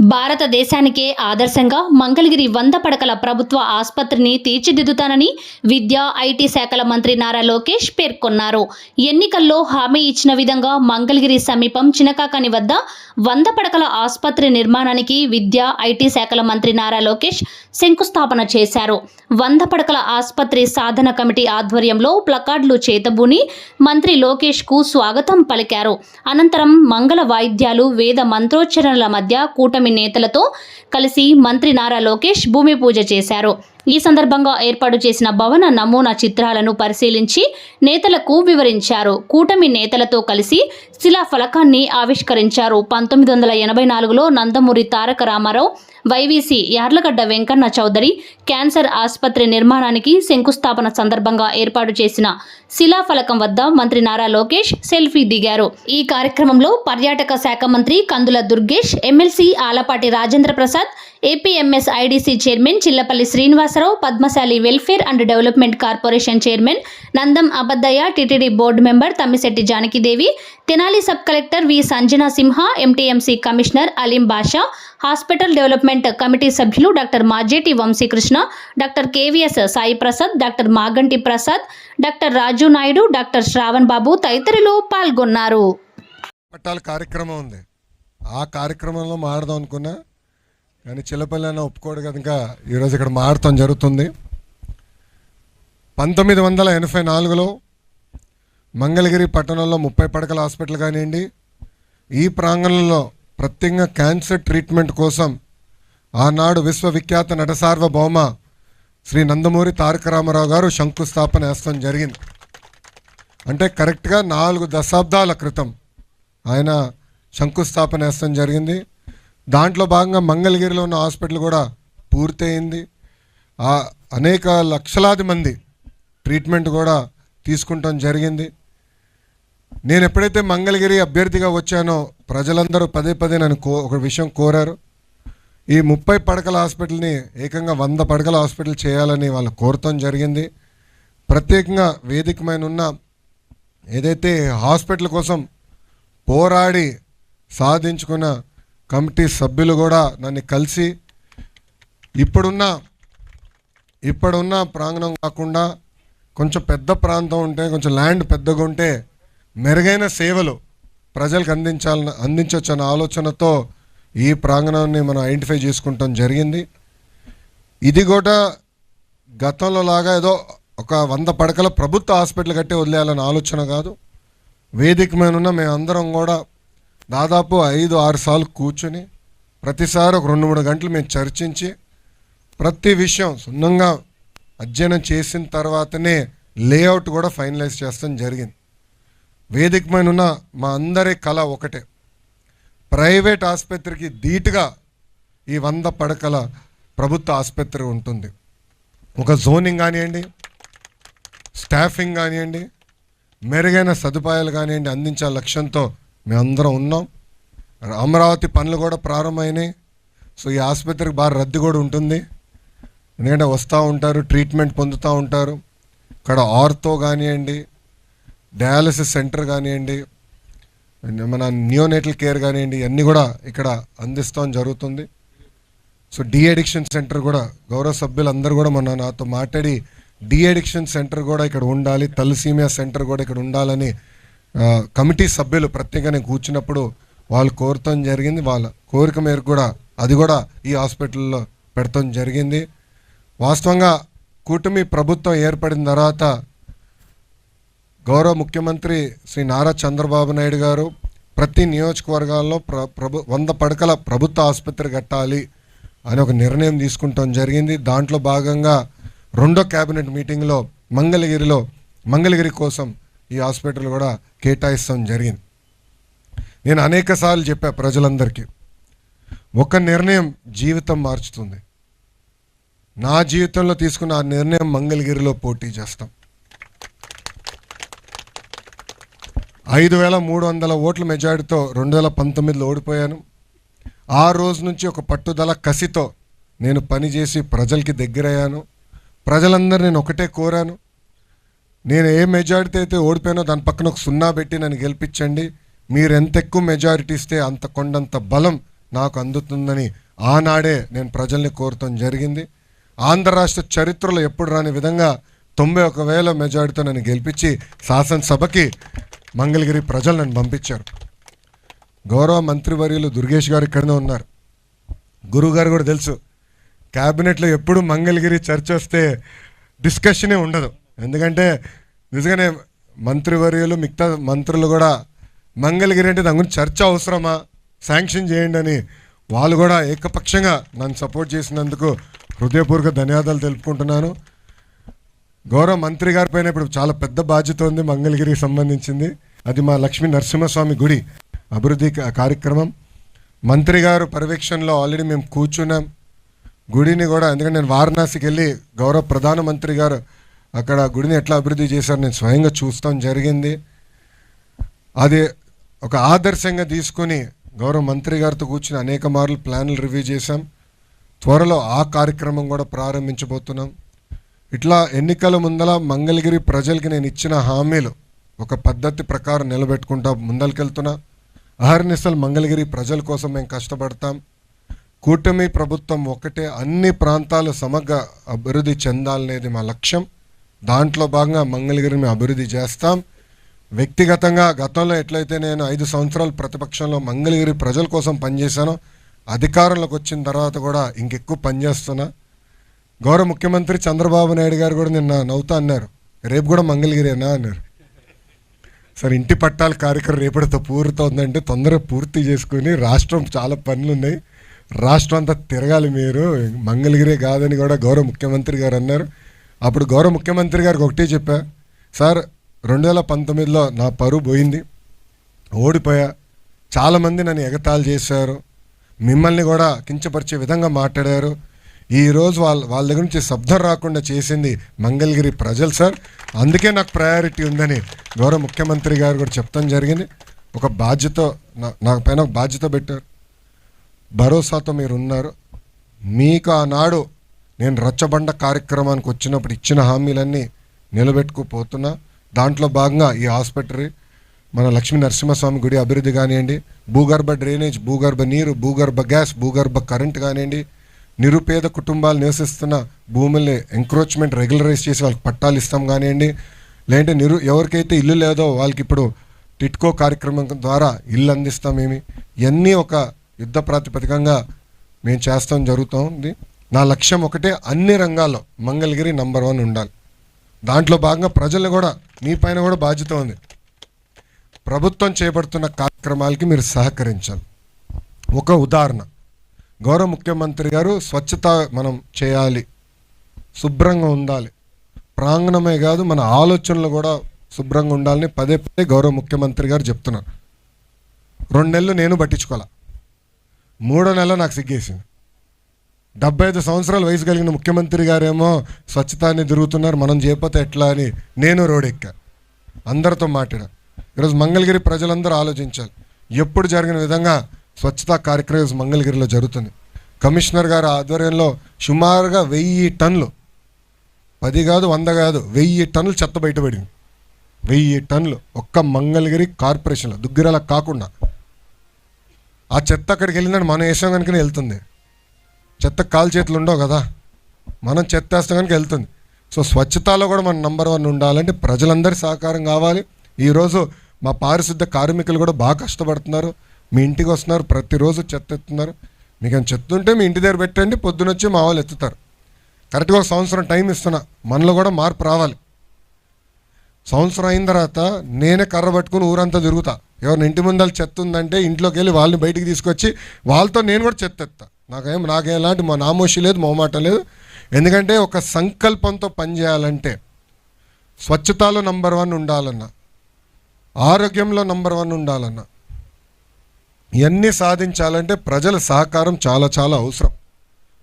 భారతదేశానికే ఆదర్శంగా మంగళగిరి వంద పడకల ప్రభుత్వ ఆసుపత్రిని తీర్చిదిద్దుతానని విద్యా ఐటీ శాఖల మంత్రి నారా లోకేష్ పేర్కొన్నారు. ఎన్నికల్లో హామీ ఇచ్చిన విధంగా మంగళగిరి సమీపం చినకాకని వద్ద వంద పడకల ఆసుపత్రి నిర్మాణానికి విద్యా ఐటీ శాఖల మంత్రి నారా లోకేష్ శంకుస్థాపన చేశారు. వంద పడకల ఆసుపత్రి సాధన కమిటీ ఆధ్వర్యంలో ప్లకార్డులు చేతబూని మంత్రి లోకేష్కు స్వాగతం పలికారు. అనంతరం మంగళ వాయిద్యాలు వేద మంత్రోచ్చరణల మధ్య కూటమి నేతలతో కలిసి మంత్రి నారా లోకేష్ భూమి పూజ చేశారు. ఈ సందర్భంగా ఏర్పాటు చేసిన భవన నమూనా చిత్రాలను పరిశీలించి నేతలకు వివరించారు. కూటమి నేతలతో కలిసి శిలా ఫలకాన్ని ఆవిష్కరించారు. పంతొమ్మిది వందల ఎనభై నాలుగులో నందమూరి తారక రామారావు వైవీసీ యార్లగడ్డ వెంకన్న చౌదరి క్యాన్సర్ ఆసుపత్రి నిర్మాణానికి శంకుస్థాపన సందర్భంగా ఏర్పాటు చేసిన శిలాఫలకం వద్ద మంత్రి నారా లోకేష్ సెల్ఫీ దిగారు. ఈ కార్యక్రమంలో పర్యాటక శాఖ మంత్రి Kandula Durgesh MLC Alapati Rajendra Prasad APMS IDC chairman Chillapalli Srinivasarao Padmashali welfare and development corporation chairman Nandam Abaddayya TTD board member Tammisetti Janakidevi Tenali sub collector V Sanjana Simha MTMC commissioner Aleem Basha hospital development committee సభ్యులు doctor Majeti Vamsikrishna doctor KVS Sai Prasad doctor Maganti Prasad doctor Raju Naidu doctor Shravan Babu తదితరులు పాల్గొన్నారు పట్టాల కార్యక్రమం ఉంది. ఆ కార్యక్రమంలో మాడదాం అనుకున్నా కానీ చిల్లపల్లి అన్న ఒప్పుకోడు కనుక ఈరోజు ఇక్కడ మారటం జరుగుతుంది. పంతొమ్మిది వందల ఎనభై నాలుగులో మంగళగిరి పట్టణంలో ముప్పై పడకల హాస్పిటల్ కానివ్వండి ఈ ప్రాంగణంలో ప్రత్యేకంగా క్యాన్సర్ ట్రీట్మెంట్ కోసం ఆనాడు విశ్వవిఖ్యాత నట సార్వభౌమ శ్రీ నందమూరి తారక రామారావు గారు శంకుస్థాపన వేస్తాం జరిగింది. అంటే కరెక్ట్గా నాలుగు దశాబ్దాల క్రితం ఆయన శంకుస్థాపన వేస్తాం జరిగింది. దాంట్లో భాగంగా మంగళగిరిలో ఉన్న హాస్పిటల్ కూడా పూర్తయింది. ఆ అనేక లక్షలాది మంది ట్రీట్మెంట్ కూడా తీసుకుంటాం జరిగింది. నేను ఎప్పుడైతే మంగళగిరి అభ్యర్థిగా వచ్చానో ప్రజలందరూ పదే పదే నన్ను కో ఒక విషయం కోరారు. ఈ ముప్పై పడకల హాస్పిటల్ని ఏకంగా వంద పడకల హాస్పిటల్ చేయాలని వాళ్ళు కోరటం జరిగింది. ప్రత్యేకంగా వేదికమైన ఉన్న ఏదైతే హాస్పిటల్ కోసం పోరాడి సాధించుకున్న కమిటీ సభ్యులు కూడా నన్ను కలిసి ఇప్పుడున్న ఇప్పుడున్న ప్రాంగణం కాకుండా కొంచెం పెద్ద ప్రాంతం ఉంటే కొంచెం ల్యాండ్ పెద్దగా ఉంటే మెరుగైన సేవలు ప్రజలకు అందించాలని అందించవచ్చన్న ఆలోచనతో ఈ ప్రాంగణాన్ని మనం ఐడెంటిఫై చేసుకుంటాం జరిగింది. ఇది కూడా గతంలో లాగా ఏదో ఒక వంద పడకల ప్రభుత్వ హాస్పిటల్ కట్టి వదిలేయాలనే ఆలోచన కాదు. వేదిక మీద ఉన్న మేమందరం కూడా దాదాపు ఐదు ఆరు సార్లు కూర్చుని ప్రతిసారి ఒక రెండు మూడు గంటలు మేము చర్చించి ప్రతి విషయం సున్నంగా అధ్యయనం చేసిన తర్వాతనే లేఅవుట్ కూడా ఫైనలైజ్ చేస్తాం జరిగింది. వేదికమైన ఉన్న మా అందరి కళ ఒకటే. ప్రైవేట్ ఆసుపత్రికి ధీటుగా ఈ వంద పడకల ప్రభుత్వ ఆసుపత్రి ఉంటుంది. ఒక జోనింగ్ కానివ్వండి స్టాఫింగ్ కానివ్వండి మెరుగైన సదుపాయాలు కానివ్వండి అందించే లక్ష్యంతో మేమందరం ఉన్నాం. అమరావతి పనులు కూడా ప్రారంభమైనాయి. సో ఈ ఆసుపత్రికి బాగా రద్దీ కూడా ఉంటుంది. ఎందుకంటే వస్తూ ఉంటారు ట్రీట్మెంట్ పొందుతూ ఉంటారు. ఇక్కడ ఆర్తో కానివ్వండి డయాలసిస్ సెంటర్ కానివ్వండి మన నియోనేటల్ కేర్ కానివ్వండి ఇవన్నీ కూడా ఇక్కడ అందిస్తాం జరుగుతుంది. సో డి అడిక్షన్ సెంటర్ కూడా గౌరవ సభ్యులందరూ కూడా మొన్న నాతో మాట్లాడి డి అడిక్షన్ సెంటర్ కూడా ఇక్కడ ఉండాలి తలసీమియా సెంటర్ కూడా ఇక్కడ ఉండాలని కమిటీ సభ్యులు ప్రత్యేకంగా నేను కూర్చున్నప్పుడు వాళ్ళు కోరటం జరిగింది. వాళ్ళ కోరిక మేరకు కూడా అది కూడా ఈ హాస్పిటల్లో పెడతాం జరిగింది. వాస్తవంగా కూటమి ప్రభుత్వం ఏర్పడిన తర్వాత గౌరవ ముఖ్యమంత్రి శ్రీ నారా చంద్రబాబు నాయుడు గారు ప్రతి నియోజకవర్గాల్లో ప్ర ప్రభు వంద పడకల ప్రభుత్వ ఆసుపత్రి కట్టాలి అని ఒక నిర్ణయం తీసుకుంటాం జరిగింది. దాంట్లో భాగంగా రెండో కేబినెట్ మీటింగ్లో మంగళగిరిలో మంగళగిరి కోసం ఈ హాస్పిటల్ కూడా కేటాయిస్తాం జరిగింది. నేను అనేక సార్లు చెప్పా ప్రజలందరికీ ఒక నిర్ణయం జీవితం మార్చుతుంది. నా జీవితంలో తీసుకున్న ఆ నిర్ణయం మంగళగిరిలో పోటీ చేస్తాం. ఐదు వేల మూడు వందల ఓట్ల మెజారిటీతో రెండు వేల పంతొమ్మిదిలో ఓడిపోయాను. ఆ రోజు నుంచి ఒక పట్టుదల కసితో నేను పనిచేసి ప్రజలకి దగ్గరయ్యాను. ప్రజలందరూ నేను ఒకటే కోరాను. నేను ఏ మెజారిటీ అయితే ఓడిపోయానో దాని పక్కన ఒక సున్నా పెట్టి నన్ను గెలిపించండి. మీరు ఎంత ఎక్కువ మెజారిటీ ఇస్తే అంత కొండంత బలం నాకు అందుతుందని ఆనాడే నేను ప్రజల్ని కోరటం జరిగింది. ఆంధ్ర రాష్ట్ర చరిత్రలో ఎప్పుడు రాని విధంగా తొంభై ఒక వేల మెజారిటీతో నన్ను గెలిపించి శాసనసభకి మంగళగిరి ప్రజలు నన్ను పంపించారు. గౌరవ మంత్రివర్యులు దుర్గేష్ గారు ఇక్కడనే ఉన్నారు. గురువు గారు కూడా తెలుసు. క్యాబినెట్లో ఎప్పుడు మంగళగిరి చర్చ వస్తే డిస్కషనే ఉండదు. ఎందుకంటే నిజంగానే మంత్రివర్యులు మిగతా మంత్రులు కూడా మంగళగిరి అంటే దాని గురించి చర్చ అవసరమా? శాంక్షన్ చేయండి అని వాళ్ళు కూడా ఏకపక్షంగా నన్ను సపోర్ట్ చేసినందుకు హృదయపూర్వక ధన్యవాదాలు తెలుపుకుంటున్నాను. గౌరవ మంత్రి గారి పైన ఇప్పుడు చాలా పెద్ద బాధ్యత ఉంది మంగళగిరికి సంబంధించింది. అది మా లక్ష్మీ నరసింహస్వామి గుడి అభివృద్ధి కార్యక్రమం. మంత్రి గారు పర్యవేక్షణలో ఆల్రెడీ మేము కూర్చున్నాం. గుడిని కూడా ఎందుకంటే నేను వారణాసికి వెళ్ళి గౌరవ ప్రధానమంత్రి గారు అక్కడ గుడిని ఎట్లా అభివృద్ధి చేశారు నేను స్వయంగా చూస్తాం జరిగింది. అది ఒక ఆదర్శంగా తీసుకొని గౌరవ మంత్రి గారితో కూర్చుని అనేక మార్లు ప్లాన్లు రివ్యూ చేశాం. త్వరలో ఆ కార్యక్రమం కూడా ప్రారంభించబోతున్నాం. ఇట్లా ఎన్నికల ముందల మంగళగిరి ప్రజలకి నేను ఇచ్చిన హామీలు ఒక పద్ధతి ప్రకారం నిలబెట్టుకుంటా ముందరికెళ్తున్నా అహర్నిశలు మంగళగిరి ప్రజల కోసం మేము కష్టపడతాం. కూటమి ప్రభుత్వం ఒకటే అన్ని ప్రాంతాలు సమగ్ర అభివృద్ధి చెందాలనేది మా లక్ష్యం. దాంట్లో భాగంగా మంగళగిరిని మేము అభివృద్ధి చేస్తాం. వ్యక్తిగతంగా గతంలో ఎట్లయితే నేను ఐదు సంవత్సరాలు ప్రతిపక్షంలో మంగళగిరి ప్రజల కోసం పనిచేశానో అధికారంలోకి వచ్చిన తర్వాత కూడా ఇంకెక్కువ పనిచేస్తున్నా. గౌరవ ముఖ్యమంత్రి చంద్రబాబు నాయుడు గారు కూడా నిన్న నవ్వుతా అన్నారు. రేపు కూడా మంగళగిరేనా అన్నారు. సార్ ఇంటి పట్టాల కార్యక్రమం రేపటితో పూర్తవుతుందంటే తొందరగా పూర్తి చేసుకుని రాష్ట్రం చాలా పనులు ఉన్నాయి రాష్ట్రం అంతా తిరగాలి మీరు. మంగళగిరే కాదని కూడా గౌరవ ముఖ్యమంత్రి గారు అన్నారు. అప్పుడు గౌరవ ముఖ్యమంత్రి గారికి ఒకటే చెప్పా సార్ రెండు వేల పంతొమ్మిదిలో నా పరువు పోయింది ఓడిపోయా చాలామంది నన్ను ఎగతాళి చేశారు మిమ్మల్ని కూడా కించపరిచే విధంగా మాట్లాడారు. ఈరోజు వాళ్ళ వాళ్ళ దగ్గర నుంచి శబ్దం రాకుండా చేసింది మంగళగిరి ప్రజలు సార్. అందుకే నాకు ప్రయారిటీ ఉందని గౌరవ ముఖ్యమంత్రి గారు కూడా చెప్తాం జరిగింది. ఒక బాధ్యత నా- నా పైన ఒక బాధ్యత పెట్టారు. భరోసాతో మీరు ఉన్నారు మీకు ఆనాడు నేను రచ్చబండ కార్యక్రమానికి వచ్చినప్పుడు ఇచ్చిన హామీలన్నీ నిలబెట్టుకుపోతున్నా. దాంట్లో భాగంగా ఈ హాస్పిటల్ మన లక్ష్మీ నరసింహస్వామి గుడి అభివృద్ధి కానివ్వండి భూగర్భ డ్రైనేజ్ భూగర్భ నీరు భూగర్భ గ్యాస్ భూగర్భ కరెంట్ కానివ్వండి నిరుపేద కుటుంబాలు నివసిస్తున్న భూముల్ని ఎంక్రోచ్మెంట్ రెగ్యులరైజ్ చేసి వాళ్ళకి పట్టాలు ఇస్తాం కానివ్వండి లేదంటే నిరు ఎవరికైతే ఇల్లు లేదో వాళ్ళకి ఇప్పుడు టిట్కో కార్యక్రమం ద్వారా ఇల్లు అందిస్తామేమి ఇవన్నీ ఒక యుద్ధ ప్రాతిపదికంగా మేము చేస్తాం జరుగుతుంది నా లక్ష్యం ఒకటే అన్ని రంగాల్లో మంగళగిరి నంబర్ వన్ ఉండాలి. దాంట్లో భాగంగా ప్రజలు కూడా మీ పైన కూడా బాధ్యత ఉంది. ప్రభుత్వం చేపడుతున్న కార్యక్రమాలకి మీరు సహకరించాలి. ఒక ఉదాహరణ. గౌరవ ముఖ్యమంత్రి గారు స్వచ్ఛత మనం చేయాలి. శుభ్రంగా ఉండాలి. ప్రాంగణమే కాదు మన ఆలోచనలు కూడా శుభ్రంగా ఉండాలని పదే పదే గౌరవ ముఖ్యమంత్రి గారు చెప్తున్నారు. రెండు నెలలు నేను పట్టించుకోవాలా? మూడో నెల నాకు సిగ్గేసింది. డెబ్బై ఐదు సంవత్సరాల వయసు కలిగిన ముఖ్యమంత్రి గారేమో స్వచ్ఛతాన్ని తిరుగుతున్నారు మనం చేయకపోతే ఎట్లా అని నేను రోడెక్కా. ఎక్కా అందరితో మాట్లాడా. ఈరోజు మంగళగిరి ప్రజలందరూ ఆలోచించాలి. ఎప్పుడు జరిగిన విధంగా స్వచ్ఛతా కార్యక్రమం మంగళగిరిలో జరుగుతుంది. కమిషనర్ గారి ఆధ్వర్యంలో సుమారుగా వెయ్యి టన్నులు పది కాదు వంద కాదు వెయ్యి టన్నులు చెత్త బయటపడింది. వెయ్యి టన్నులు ఒక్క మంగళగిరి కార్పొరేషన్లో దుగ్గిరలా కాకుండా. ఆ చెత్త అక్కడికి వెళ్ళిందని మనం వేసాం కనుకనే వెళ్తుంది. చెత్త కాలు చేతులు ఉండవు కదా. మనం చెత్త వేస్తాం కనుక వెళ్తుంది. సో స్వచ్ఛతలో కూడా మనం నంబర్ వన్ ఉండాలంటే ప్రజలందరి సహకారం కావాలి. ఈరోజు మా పారిశుద్ధ కార్మికులు కూడా బాగా కష్టపడుతున్నారు. మీ ఇంటికి వస్తున్నారు ప్రతిరోజు చెత్త ఎత్తున్నారు మీకు ఏమైనా చెత్త ఉంటే మీ ఇంటి దగ్గర పెట్టండి పొద్దునొచ్చి మా వాళ్ళు ఎత్తుతారు. కరెక్ట్గా ఒక సంవత్సరం టైం ఇస్తున్నా. మనలో కూడా మార్పు రావాలి. సంవత్సరం అయిన తర్వాత నేనే కర్ర పట్టుకుని ఊరంతా తిరుగుతా. ఎవరిని ఇంటి ముందర చెత్త ఉందంటే ఇంట్లోకి వెళ్ళి వాళ్ళని బయటికి తీసుకొచ్చి వాళ్ళతో నేను కూడా చెత్త ఎత్తా. నాకేం నాకేం ఎలాంటి మా నామోషి లేదు మొహమాట లేదు. ఎందుకంటే ఒక సంకల్పంతో పనిచేయాలంటే స్వచ్ఛతలో నంబర్ వన్ ఉండాలన్న ఆరోగ్యంలో నంబర్ వన్ ఉండాలన్న ఇవన్నీ సాధించాలంటే ప్రజల సహకారం చాలా చాలా అవసరం.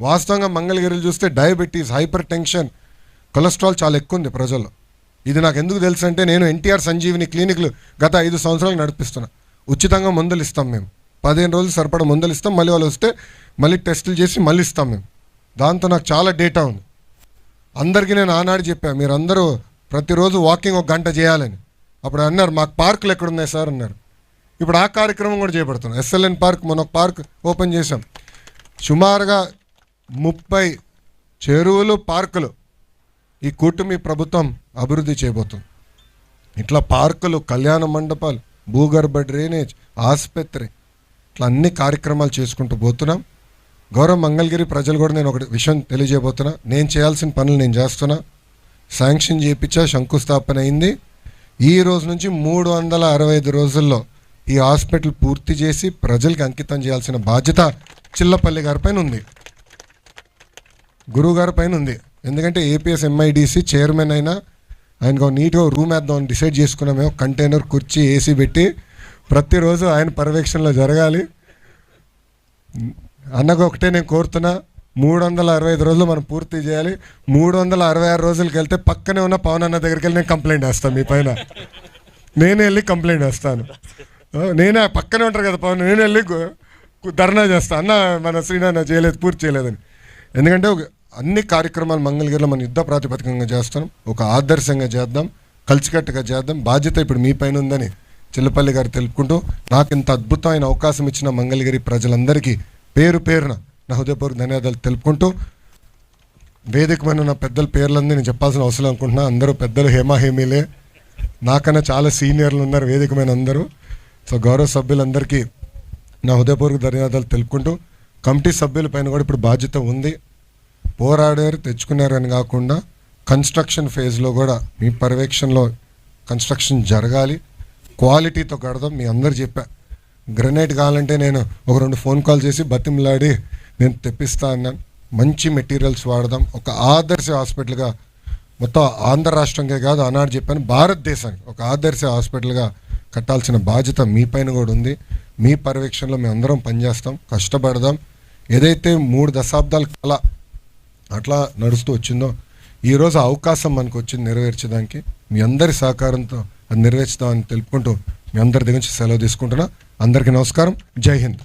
వాస్తవంగా మంగళగిరిలు చూస్తే డయాబెటీస్ హైపర్ టెన్షన్ కొలెస్ట్రాల్ చాలా ఎక్కువ ఉంది ప్రజల్లో. ఇది నాకు ఎందుకు తెలుసు అంటే నేను ఎన్టీఆర్ సంజీవిని క్లినిక్లు గత ఐదు సంవత్సరాలు నడిపిస్తున్నా. ఉచితంగా మందులు ఇస్తాం మేము. పదిహేను రోజులు సరిపడా మందులు ఇస్తాం. మళ్ళీ వాళ్ళు వస్తే మళ్ళీ టెస్టులు చేసి మళ్ళీ ఇస్తాం మేము. దాంతో నాకు చాలా డేటా ఉంది. అందరికీ నేను ఆనాడు చెప్పాను మీరందరూ ప్రతిరోజు వాకింగ్ ఒక గంట చేయాలని. అప్పుడు అన్నారు మాకు పార్కులు ఎక్కడున్నాయి సార్? అన్నారు. ఇప్పుడు ఆ కార్యక్రమం కూడా చేపడుతున్నాం. ఎస్ఎల్ఎన్ పార్క్ మన ఒక పార్క్ ఓపెన్ చేసాం సుమారుగా ముప్పై చెరువులు పార్కులు ఈ కూటమి ప్రభుత్వం అభివృద్ధి చేయబోతుంది. ఇట్లా పార్కులు కళ్యాణ మండపాలు భూగర్భ డ్రైనేజ్ ఆసుపత్రి ఇట్లా అన్ని కార్యక్రమాలు చేసుకుంటూ పోతున్నాం. గౌరవ మంగళగిరి ప్రజలు కూడా నేను ఒకటి విషయం తెలియజేయబోతున్నా. నేను చేయాల్సిన పనులు నేను చేస్తున్నా. శాంక్షన్ చేయించా శంకుస్థాపన అయింది. ఈ రోజు నుంచి మూడు వందల అరవై ఐదు రోజుల్లో ఈ హాస్పిటల్ పూర్తి చేసి ప్రజలకు అంకితం చేయాల్సిన బాధ్యత చిల్లపల్లి గారి పైన ఉంది. గురువు గారి పైన ఉంది. ఎందుకంటే ఏపీఎస్ ఎంఐడిసి చైర్మన్ అయినా ఆయనకు నీట్గా రూమ్ వేద్దామని డిసైడ్ చేసుకున్నామేమో కంటైనర్ కుర్చీ ఏసీ పెట్టి ప్రతిరోజు ఆయన పర్యవేక్షణలో జరగాలి. అన్నకు ఒకటే నేను కోరుతున్నా మూడు వందల అరవై ఐదు రోజులు మనం పూర్తి చేయాలి. మూడు వందల అరవై ఆరు రోజులకి వెళ్తే పక్కనే ఉన్న పవన్ అన్న దగ్గరికి వెళ్ళి నేను కంప్లైంట్ వేస్తాను మీ పైన. నేనే వెళ్ళి కంప్లైంట్ వేస్తాను. నేనే పక్కనే ఉంటారు కదా పవన్ నేను వెళ్ళి ధర్నా చేస్తాను అన్న మన శ్రీనాన్న చేయలేదు పూర్తి చేయలేదని. ఎందుకంటే అన్ని కార్యక్రమాలు మంగళగిరిలో మనం యుద్ధ ప్రాతిపదికంగా చేస్తాం. ఒక ఆదర్శంగా చేద్దాం. కలిసికట్టుగా చేద్దాం. బాధ్యత ఇప్పుడు మీ పైన ఉందని చిల్లపల్లి గారు తెలుపుకుంటూ నాకు ఇంత అద్భుతమైన అవకాశం ఇచ్చిన మంగళగిరి ప్రజలందరికీ పేరు పేరున నా హృదయపూర్వక ధన్యవాదాలు తెలుపుకుంటూ వేదికమైన నా పెద్దల పేర్లన్నీ నేను చెప్పాల్సిన అవసరం అనుకుంటున్నా. అందరూ పెద్దలు హేమాహేమీలే నాకన్నా చాలా సీనియర్లు ఉన్నారు వేదికమైన అందరూ. సో గౌరవ సభ్యులందరికీ నా హృదయపూర్వక ధన్యవాదాలు తెలుపుకుంటూ కమిటీ సభ్యుల పైన కూడా ఇప్పుడు బాధ్యత ఉంది. పోరాడారు తెచ్చుకున్నారని కాకుండా కన్స్ట్రక్షన్ ఫేజ్లో కూడా మీ పర్యవేక్షణలో కన్స్ట్రక్షన్ జరగాలి. క్వాలిటీతో కడదాం మీ అందరు చెప్పా. గ్రనైట్ కావాలంటే నేను ఒక రెండు ఫోన్ కాల్ చేసి బతిమలాడి నేను తెప్పిస్తా అన్నాను మంచి మెటీరియల్స్ వాడదాం. ఒక ఆదర్శ హాస్పిటల్గా మొత్తం ఆంధ్ర రాష్ట్రంకే కాదు ఆనాడు చెప్పాను భారతదేశానికి ఒక ఆదర్శ హాస్పిటల్గా కట్టాల్సిన బాధ్యత మీ పైన కూడా ఉంది. మీ పర్యవేక్షణలో మేము అందరం పనిచేస్తాం కష్టపడదాం. ఏదైతే మూడు దశాబ్దాల కళ అట్లా నడుస్తూ వచ్చిందో ఈరోజు అవకాశం మనకు వచ్చింది నెరవేర్చడానికి. మీ అందరి సహకారంతో అది నెరవేర్చుదామని తెలుపుకుంటూ మీ అందరి దగ్గర నుంచి సెలవు తీసుకుంటున్నా. అందరికీ నమస్కారం. జై హింద్.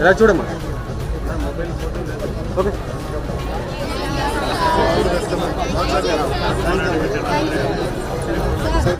ఎలా చూడమ్మా. ఓకే.